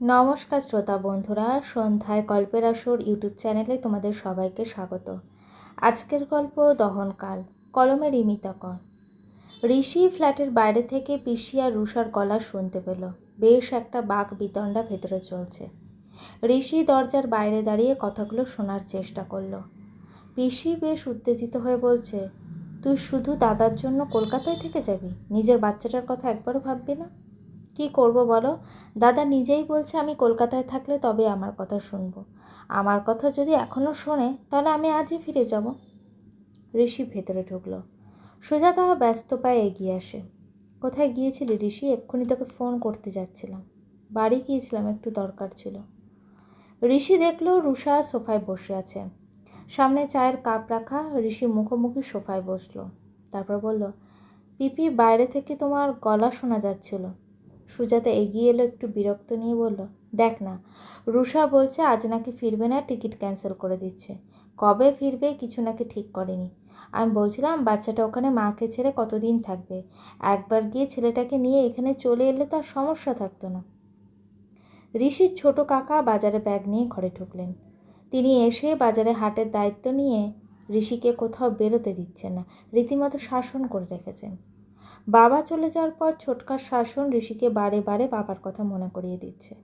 নমস্কার শ্রোতা বন্ধুরা, সন্ধ্যায় গল্পের আসর ইউটিউব চ্যানেলে তোমাদের সবাইকে স্বাগত। আজকের গল্প দহনকাল কলমের ইমিতা কর। ঋষি ফ্ল্যাটের বাইরে থেকে পিসি আর রুষার গলা শুনতে পেল। বেশ একটা বাঘ বিতণ্ডা ভেতরে চলছে। ঋষি দরজার বাইরে দাঁড়িয়ে কথাগুলো শোনার চেষ্টা করল। পিসি বেশ উত্তেজিত হয়ে বলছে, তুই শুধু দাদার জন্য কলকাতায় থেকে যাবি? নিজের বাচ্চাটার কথা একবারও ভাববি না? কি করব বলো? দাদা নিজেই বলছে আমি কলকাতায় থাকলে তবে আমার কথা শুনব। আমার কথা যদি এখনও শোনে, তাহলে আমি আজই ফিরে যাব। ঋষি ভেতরে ঢুকলো। সুজাতা ব্যস্ত পায়ে এগিয়ে আসে। কোথায় গিয়েছিলি ঋষি? এক্ষুনি তোকে ফোন করতে যাচ্ছিলাম। বাড়ি গিয়েছিলাম, একটু দরকার ছিল। ঋষি দেখল রুষা সোফায় বসে আছে। সামনে চায়ের কাপ রাখা, ঋষি মুখোমুখি সোফায় বসল। তারপর বলল, পিপি, বাইরে থেকে তোমার গলা শোনা যাচ্ছিল। সুজাতা এগিয়ে এলো, একটু বিরক্ত নিয়ে বলল, দেখ না রুষা বলছে আজ নাকি ফিরবে না, টিকিট ক্যান্সেল করে দিচ্ছে। কবে ফিরবে কিছু নাকি ঠিক করেনি। আমি বলছিলাম, বাচ্চাটা ওখানে মাকে ছেড়ে কতদিন থাকবে। একবার গিয়ে ছেলেটাকে নিয়ে এখানে চলে এলে তো আর সমস্যা থাকতো না। ঋষির ছোট কাকা বাজারে ব্যাগ নিয়ে ঘরে ঢুকলেন। তিনি এসে বাজারে হাটের দায়িত্ব নিয়ে ঋষিকে কোথাও বেরোতে দিচ্ছেন না, রীতিমতো শাসন করে রেখেছেন। বাবা চলে যাওয়ার পর ছোটকার শাসন ঋষিকে বারে বারে বাবার কথা মনে করিয়ে দিচ্ছে।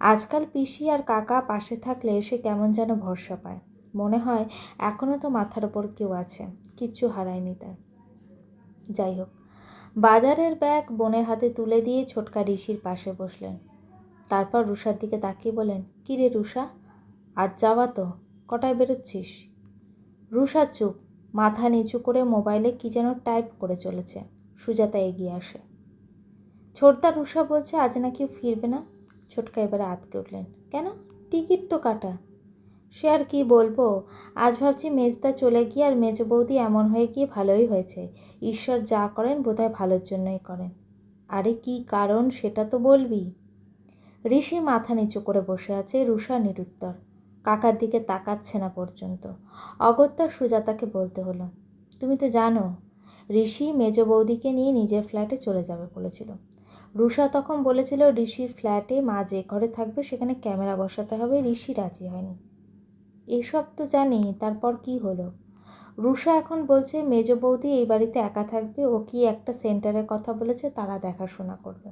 আজকাল পিসি আর কাকা পাশে থাকলে সে কেমন যেন ভরসা পায়। মনে হয় এখনও তো মাথার ওপর কেউ আছে, কিচ্ছু হারায়নি তার। যাই হোক, বাজারের ব্যাগ বোনের হাতে তুলে দিয়ে ছোটকা ঋষির পাশে বসলেন। তারপর রুষার দিকে তাকিয়ে বলেন কী রে রুষা, আজ যাওয়া তো, কটায় বেরোচ্ছিস? রুষা চুপ, মাথা নিচু করে মোবাইলে কী যেন টাইপ করে চলেছে। সুজাতা এগিয়ে আসে। ছোটদা রুষা বলছে, আজ নাকি ফিরবে না? ছোটকা এবারে আতকে উঠলেন। কেন? টিকিট তো কাটা। সে আর কি বলব? আজ ভাবছি মেজদা চলে গিয়ে আর মেজ বৌদি এমন হয়ে গিয়ে ভালোই হয়েছে। ঈশ্বর যা করেন বোধহয় ভালোর জন্যই করেন। আরে কি কারণ সেটা তো বলবি? ঋষি মাথা নিচু করে বসে আছে রুষা নিরুত্তর। কাকার দিকে তাকাচ্ছে না পর্যন্ত। অগত্যা সুজাতাকে বলতে হলো, তুমি তো জানো ঋষি মেজ বৌদিকে নিয়ে নিজের ফ্ল্যাটে চলে যাবে বলেছিল। রুষা তখন বলেছিল, ঋষির ফ্ল্যাটে মা যে ঘরে থাকবে সেখানে ক্যামেরা বসাতে হবে, ঋষি রাজি হয়নি। এসব তো জানি, তারপর কি হলো? রুষা এখন বলছে, মেজ বৌদি এই বাড়িতে একা থাকবে, ও কি একটা সেন্টারের কথা বলেছে, তারা দেখাশোনা করবে।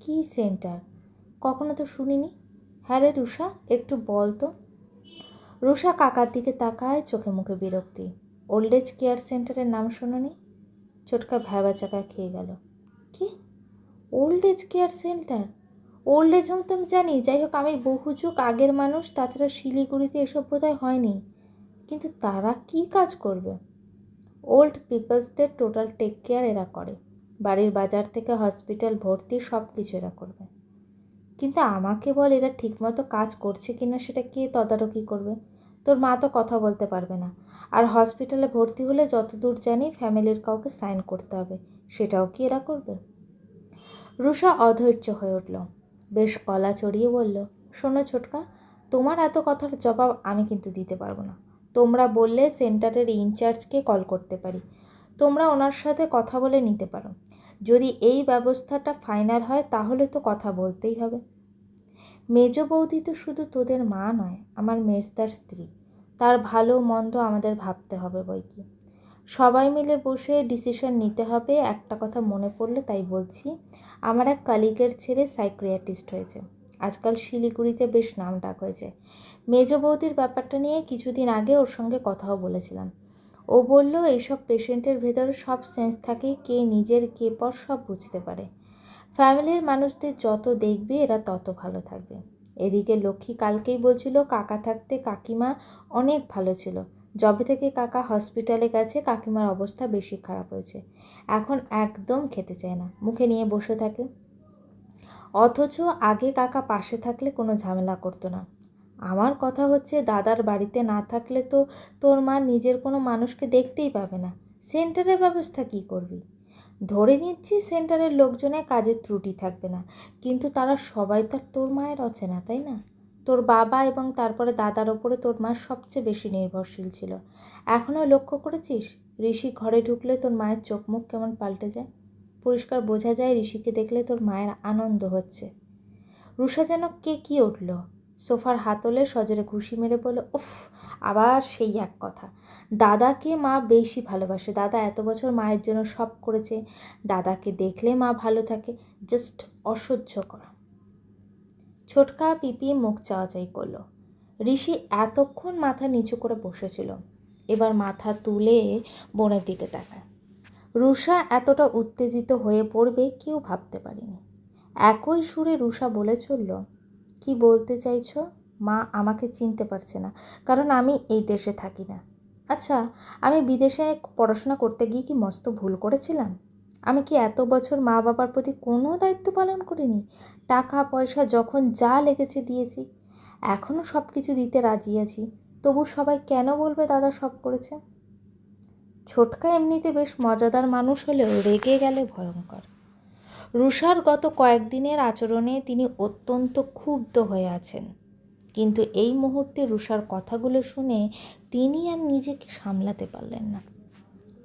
কি সেন্টার? কখনো তো শুনিনি? হ্যাঁ রে রুষা, একটু বল তো। রুষা কাকার দিকে তাকায়, চোখে মুখে বিরক্তি। ওল্ড এজ কেয়ার সেন্টারের নাম শোনোনি? ছোটকা ভ্যাবা চাকা খেয়ে গেল। কি? Old age care centre old age home তো আমি জানি, যাই হোক আমি বহু যুগ আগের মানুষ, তাছাড়া শিলিগুড়িতে এসব বোধহয় হয়নি। কিন্তু তারা কি কাজ করবে? ওল্ড পিপলসদের টোটাল টেক কেয়ার এরা করে। বাড়ির বাজার থেকে হসপিটাল ভর্তি সব কিছু এরা করবে। কিন্তু আমাকে বল এরা ঠিকমতো কাজ করছে কি না সেটা কে তদারকি করবে? তোর মা তো কথা বলতে পারবে না। আর হসপিটালে ভর্তি হলে যতদূর জানি ফ্যামিলির কাউকে সাইন করতে হবে, সেটাও কি এরা করবে? রুষা অধৈর্য হয়ে উঠল। বেশ কলা চড়িয়ে বলল, শোনো ছোটকা, তোমার এত কথার জবাব আমি কিন্তু দিতে পারব না। তোমরা বললে সেন্টারের ইনচার্জকে কল করতে পারি। তোমরা ওনার সাথে কথা বলে নিতে পারো। যদি এই ব্যবস্থাটা ফাইনাল হয়, তাহলে তো কথা বলতেই হবে। মেজ বৌদি তো শুধু তোদের মা নয়, আমার মেজদার স্ত্রী। তার ভালো মন্দ আমাদের ভাবতে হবে বই কি সবাই মিলে বসে ডিসিশন নিতে হবে, একটা কথা মনে পড়লে তাই বলছি। আমার এক কালিগের ছেলে সাইক্রিয়াটিস্ট হয়েছে। আজকাল শিলিগুড়িতে বেশ নাম ডাক হয়েছে। মেজ বৌদির ব্যাপারটা নিয়ে কিছুদিন আগে ওর সঙ্গে কথাও বলেছিলাম। ও বলল, এইসব পেশেন্টের ভেতরে সব সেন্স থাকে, কে নিজের, কে পর সব বুঝতে পারে। ফ্যামিলির মানুষদের যত দেখবে, এরা তত ভালো থাকবে। এদিকে লক্ষ্মী কালকেই বলছিল, কাকা থাকতে কাকিমা অনেক ভালো ছিল। যবে থেকে কাকা হসপিটালে গেছে, কাকিমার অবস্থা বেশি খারাপ হয়েছে। এখন একদম খেতে চায় না, মুখে নিয়ে বসে থাকে। অথচ আগে কাকা পাশে থাকলে কোনো ঝামেলা করতো না। আমার কথা হচ্ছে, দাদার বাড়িতে না থাকলে তো তোর মা নিজের কোনো মানুষকে দেখতেই পাবে না। সেন্টারের ব্যবস্থা কী করবি? ধরে নিচ্ছি সেন্টারের লোকজনে কাজের ত্রুটি থাকবে না। কিন্তু তারা সবাই তো আর তোর মায়ের অচেনা, তাই না? তোর বাবা এবং তারপরে দাদার ওপরে তোর মা সবচেয়ে বেশি নির্ভরশীল ছিল। এখনও লক্ষ্য করেছিস? ঋষি ঘরে ঢুকলে তোর মায়ের চোখ মুখ কেমন পাল্টে যায়? পরিষ্কার বোঝা যায় ঋষিকে দেখলে তোর মায়ের আনন্দ হচ্ছে। রুষা যেন কে কি উঠল? সোফার হাতলে সজরে ঘুষি মেরে বলল, উফ, আবার সেই এক কথা। দাদাকে মা বেশি ভালোবাসে। দাদা এত বছর মায়ের জন্য সব করেছে। দাদাকে দেখলে মা ভালো থাকে। জাস্ট অসহ্য করা ছোটকা পিপি মুখ চাওয়াচাই করল। ঋষি এতক্ষণ মাথা নিচু করে বসেছিল। এবার মাথা তুলে বোনের দিকে তাকায়। রুষা এতটা উত্তেজিত হয়ে পড়বে কেউ ভাবতে পারেনি। একই সুরে রুষা বলে চলল কি বলতে চাইছো? মা আমাকে চিনতে পারছে না। কারণ আমি এই দেশে থাকি না। আচ্ছা আমি বিদেশে পড়াশোনা করতে গিয়ে কি মস্ত ভুল করেছিলাম? আমি কি এত বছর মা বাবার প্রতি কোনো দায়িত্ব পালন করিনি? টাকা, পয়সা যখন যা লেগেছে দিয়েছি এখনও সব কিছু দিতে রাজি আছি। তবু সবাই কেন বলবে দাদা সব করেছে? ছোটকা এমনিতে বেশ মজাদার মানুষ হলেও রেগে গেলে ভয়ঙ্কর। রুষার গত কয়েকদিনের আচরণে তিনি অত্যন্ত ক্ষুব্ধ হয়ে আছেন। কিন্তু এই মুহূর্তে রুষার কথাগুলো শুনে তিনি আর নিজেকে সামলাতে পারলেন না।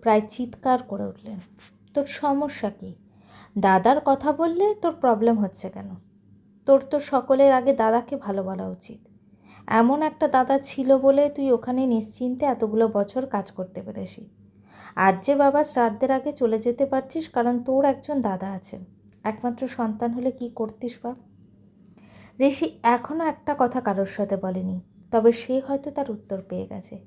প্রায় চিৎকার করে উঠলেন, তোর সমস্যা কী? দাদার কথা বললে তোর প্রবলেম হচ্ছে কেন? তোর তো সকলের আগে দাদাকে ভালো বলা উচিত। এমন একটা দাদা ছিল বলে তুই ওখানে নিশ্চিন্তে এতগুলো বছর কাজ করতে পেরেছি আজ যে বাবা শ্রাদ্ধের আগে চলে যেতে পারছিস কারণ তোর একজন দাদা আছে। একমাত্র সন্তান হলে কি করতিস বা? ঋষি এখনও একটা কথা কারোর সাথে বলেনি, তবে সে হয়তো তার উত্তর পেয়ে গেছে।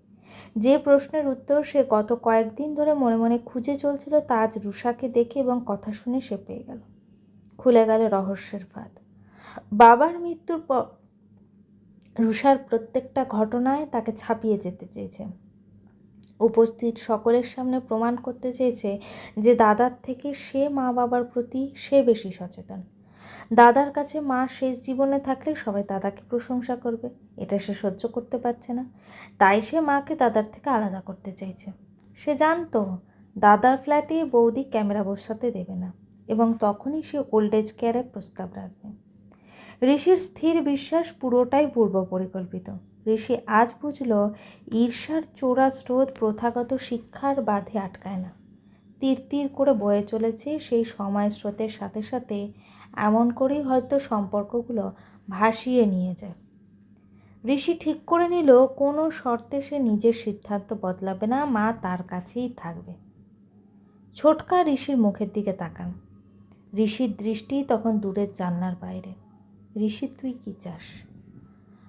যে প্রশ্নের উত্তর সে গত কয়েকদিন ধরে মনে মনে খুঁজে চলছিল, তা আজ রুষাকে দেখে এবং কথা শুনে সে পেয়ে গেল। খুলে গেল রহস্যের ফাঁদ। বাবার মৃত্যুর পর রুষার প্রত্যেকটা ঘটনায় তাকে ছাপিয়ে যেতে চেয়েছে। উপস্থিত সকলের সামনে প্রমাণ করতে চেয়েছে যে দাদার থেকে সে মা বাবার প্রতি সে বেশি সচেতন। দাদার কাছে মা শেষ জীবনে থাকলে সবাই দাদাকে প্রশংসা করবে, এটা সে সহ্য করতে পারছে না। তাই সে মাকে দাদার থেকে আলাদা করতে চাইছে। সে জানতো দাদার ফ্ল্যাটে বৌদি ক্যামেরা বসাতে দেবে না এবং তখনই সে ওল্ড এজ কেয়ারের প্রস্তাব রাখবে। ঋষির স্থির বিশ্বাস পুরোটাই পূর্ব পরিকল্পিত ঋষি আজ বুঝল, ঈর্ষার চোরা স্রোত প্রথাগত শিক্ষার বাধে আটকায় না। তীর তীর করে বয়ে চলেছে সেই সময় স্রোতের সাথে সাথে এমন করেই হয়তো সম্পর্কগুলো ভাসিয়ে নিয়ে যায়। ঋষি ঠিক করে নিল, কোনো শর্তে সে নিজের সিদ্ধান্ত বদলাবে না, মা তার কাছেই থাকবে। ছোটকা ঋষির মুখের দিকে তাকান। ঋষির দৃষ্টি তখন দূরের জান্নার বাইরে। ঋষি, তুই কি চাস?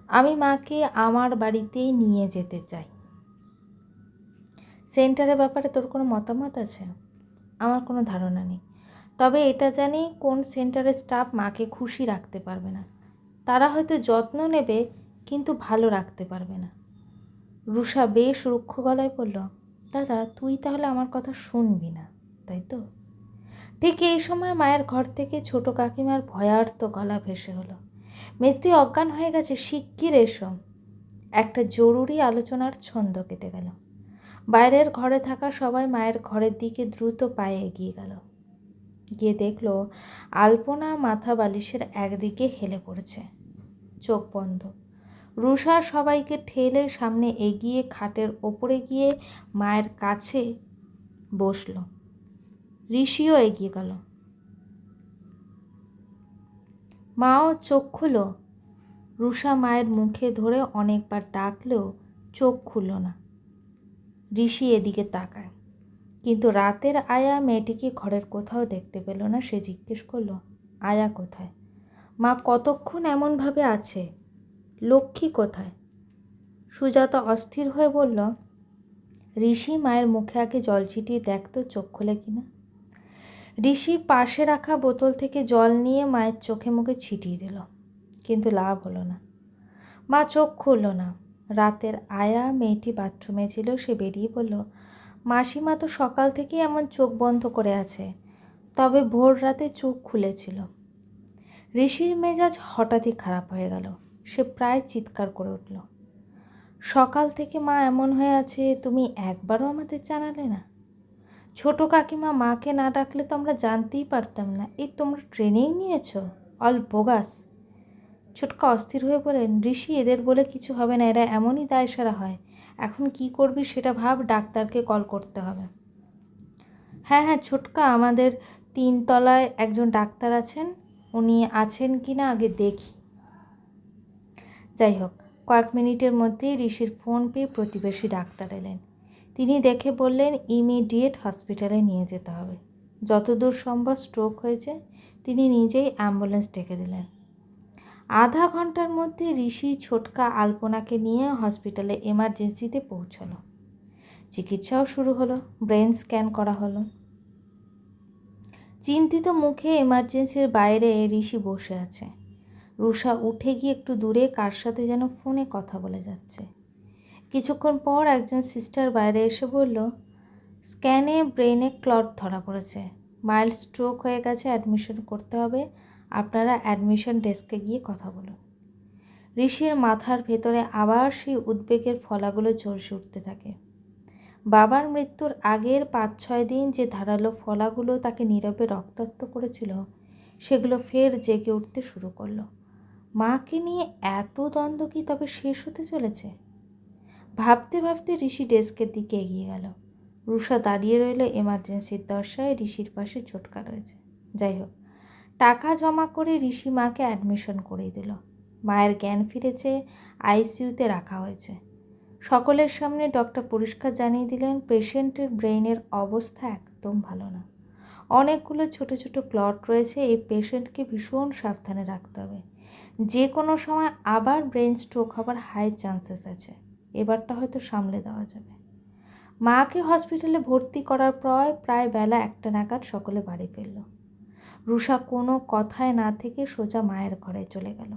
আমি মাকে আমার বাড়িতেই নিয়ে যেতে চাই। সেন্টারের ব্যাপারে তোর কোনো মতামত আছে? আমার কোনো ধারণা নেই। তবে এটা জানি কোন সেন্টারের স্টাফ মাকে খুশি রাখতে পারবে না। তারা হয়তো যত্ন নেবে, কিন্তু ভালো রাখতে পারবে না। রুষা বেশ রুক্ষ গলায় বলল, দাদা, তুই তাহলে আমার কথা শুনবি না, তাই তো? ঠিক এই সময় মায়ের ঘর থেকে ছোট কাকিমার ভয়ার্থ গলা ভেসে হলো। মেজদি অজ্ঞান হয়ে গেছে, শিগগির এসো। একটা জরুরি আলোচনার ছন্দ কেটে গেল। বাইরের ঘরে থাকা সবাই মায়ের ঘরের দিকে দ্রুত পায়ে এগিয়ে গেল। গিয়ে দেখল, আলপনা মাথা বালিশের একদিকে হেলে পড়েছে। চোখ বন্ধ। রুষা সবাইকে ঠেলে সামনে এগিয়ে খাটের ওপরে গিয়ে মায়ের কাছে বসল। ঋষিও এগিয়ে গেল। মাও চোখ খুলো। রুষা মায়ের মুখে ধরে অনেকবার ডাকলেও চোখ খুলল না। ঋষি এদিকে তাকায়, কিন্তু রাতের আয়া মেয়েটিকে ঘরের কোথাও দেখতে পেল না। সে জিজ্ঞেস করল, আয়া কোথায়? মা, কতক্ষণ এমনভাবে আছে? লক্ষ্মী কোথায়? সুজাতা অস্থির হয়ে বলল, ঋষি মায়ের মুখে আগে জল ছিটিয়ে দেখতো চোখ খোলে কিনা ঋষি পাশে রাখা বোতল থেকে জল নিয়ে মায়ের চোখে মুখে ছিটিয়ে দিল। কিন্তু লাভ হলো না। মা চোখ খুলল না। রাতের আয়া মেয়েটি বাথরুমে ছিল, সে বেরিয়ে বলল মাসিমা তো সকাল থেকে এমন চোখ বন্ধ করে আছে, তবে ভোর রাতে চোখ খুলেছিল। ঋষির মেজাজ হঠাৎই খারাপ হয়ে গেল। সে প্রায় চিৎকার করে উঠল। সকাল থেকে মা এমন হয়ে আছে, তুমি একবারও আমাদের জানালে না? ছোট কাকিমা মাকে না ডাকলে তো আমরা জানতেই পারতাম না। এই তোমরা ট্রেনিং নিয়েছ? All bogus. ছোটকা অস্থির হয়ে বলেন ঋষি, এদের বলে কিছু হবে না, এরা এমনই দায়সারা হয়। এখন কি করবি সেটা ভাব, ডাক্তারকে কল করতে হবে। হ্যাঁ হ্যাঁ ছোটকা, আমাদের তিনতলায় একজন ডাক্তার আছেন। উনি আছেন কি না আগে দেখি। যাই হোক, কয়েক মিনিটের মধ্যেই ঋষির ফোন পেয়ে প্রতিবেশী ডাক্তার এলেন। তিনি দেখে বললেন ইমিডিয়েট হসপিটালে নিয়ে যেতে হবে। যতদূর সম্ভব স্ট্রোক হয়েছে, তিনি নিজেই অ্যাম্বুলেন্স ডেকে দিলেন। আধা ঘণ্টার মধ্যে ঋষি ছোটকা আলপনাকে নিয়ে হসপিটালে এমার্জেন্সিতে পৌঁছালো। চিকিৎসাও শুরু হলো ব্রেন স্ক্যান করা হলো। চিন্তিত মুখে এমার্জেন্সির বাইরে ঋষি বসে আছে। রুষা উঠে গিয়ে একটু দূরে কার সাথে যেন ফোনে কথা বলে যাচ্ছে। কিছুক্ষণ পর একজন সিস্টার বাইরে এসে বলল, স্ক্যানে ব্রেনে ক্লট ধরা পড়েছে। মাইল্ড স্ট্রোক হয়ে গেছে, অ্যাডমিশন করতে হবে। আপনারা অ্যাডমিশন ডেস্কে গিয়ে কথা বলুন। ঋষির মাথার ভেতরে আবার সেই উদ্বেগের ফলাগুলো ঝলসে উঠতে থাকে। বাবার মৃত্যুর আগের পাঁচ ছয় দিন যে ধারালো ফলাগুলো তাকে নীরবে রক্তাক্ত করেছিল, সেগুলো ফের জেগে উঠতে শুরু করল। মাকে নিয়ে এত দ্বন্দ্ব কি তবে শেষ হতে চলেছে? ভাবতে ভাবতে ঋষি ডেস্কের দিকে এগিয়ে গেল। রুষা দাঁড়িয়ে রইল এমার্জেন্সির দশায় ঋষির পাশে চটকা রয়েছে। যাই হোক, টাকা জমা করে ঋষি মাকে অ্যাডমিশন করিয়ে দিল। মায়ের জ্ঞান ফিরেছে আইসিইউতে রাখা হয়েছে। সকলের সামনে ডক্টর পরিষ্কার জানিয়ে দিলেন পেশেন্টের ব্রেইনের অবস্থা একদম ভালো না। অনেকগুলো ছোট ছোট ক্লট রয়েছে, এই পেশেন্টকে ভীষণ সাবধানে রাখতে হবে। যে কোনো সময় আবার ব্রেন স্ট্রোক হবার হাই চান্সেস আছে। এবারটা হয়তো সামলে দেওয়া যাবে। মাকে হসপিটালে ভর্তি করার পর প্রায় বেলা একটা নাগাদ সকলে বাড়ি ফিরল। রুষা কোনো কথায় না থেকে সোজা মায়ের ঘরে চলে গেল।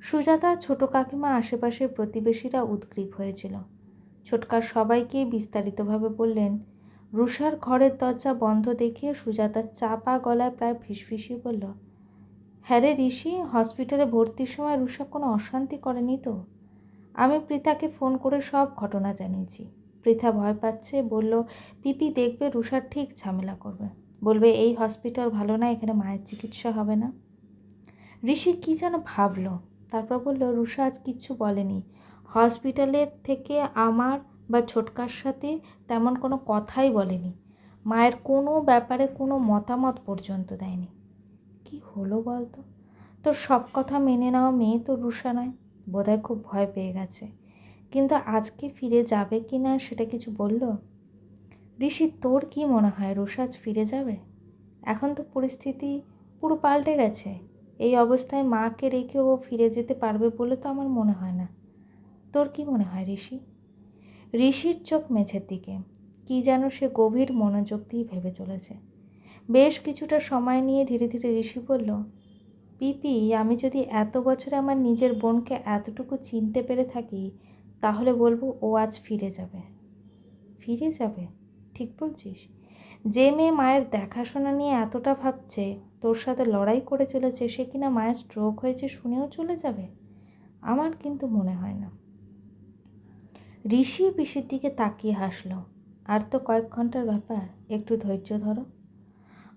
সুজাতা, ছোট কাকিমা, আশেপাশের প্রতিবেশীরা উদ্গ্রীব হয়েছিল। ছোটকার সবাইকে বিস্তারিতভাবে বললেন, রুষার ঘরের দরজা বন্ধ দেখিয়ে সুজাতা চাপা গলায় প্রায় ফিসফিসিয়ে বলল হ্যাঁ রে ঋষি, হসপিটালে ভর্তির সময় রুষা কোনো অশান্তি করেনি তো? আমি পৃথাকে ফোন করে সব ঘটনা জানিয়েছি। পৃথা ভয় পাচ্ছে, বলল, পিপি দেখবে, রুষার ঠিক ঝামেলা করবে। বলবে, এই হসপিটাল ভালো না, এখানে মায়ের চিকিৎসা হবে না। ঋষি কী যেন ভাবলো। তারপর বলল, রুষা আজ কিচ্ছু বলেনি। হসপিটালের থেকে আমার বা ছোটকার সাথে তেমন কোনো কথাই বলেনি। মায়ের কোনো ব্যাপারে কোনো মতামত পর্যন্ত দেয়নি। কি হলো বলতো? তোর সব কথা মেনে নেওয়া মেয়ে তো রুষা নয়। বোধহয় খুব ভয় পেয়ে গেছে। কিন্তু আজকে ফিরে যাবে কি না সেটা কিছু বলল? ঋষি, তোর কি মনে হয় রুষা আজ ফিরে যাবে? এখন তো পরিস্থিতি পুরো পাল্টে গেছে। এই অবস্থায় মাকে রেখে ও ফিরে যেতে পারবে বলে তো আমার মনে হয় না। তোর কি মনে হয় ঋষি? ঋষির চোখ মেঝের দিকে। কি যেন সে গভীর মনোযোগ দিয়ে ভেবে চলেছে। বেশ কিছুটা সময় নিয়ে ধীরে ধীরে ঋষি বলল পিপি, আমি যদি এত বছরে আমার নিজের বোনকে এতটুকু চিনতে পেরে থাকি, তাহলে বলব ও আজ ফিরে যাবে। ফিরে যাবে? ঠিক বলছিস। যে মেয়ে মায়ের দেখাশোনা নিয়ে এতটা ভাবছে, তোর সাথে লড়াই করে চলেছে, সে কিনা মায়ের স্ট্রোক হয়েছে শুনেও চলে যাবে? আমার কিন্তু মনে হয় না। ঋষি পিসির দিকে তাকিয়ে হাসলো। আর তো কয়েক ঘণ্টার ব্যাপার, একটু ধৈর্য ধরো।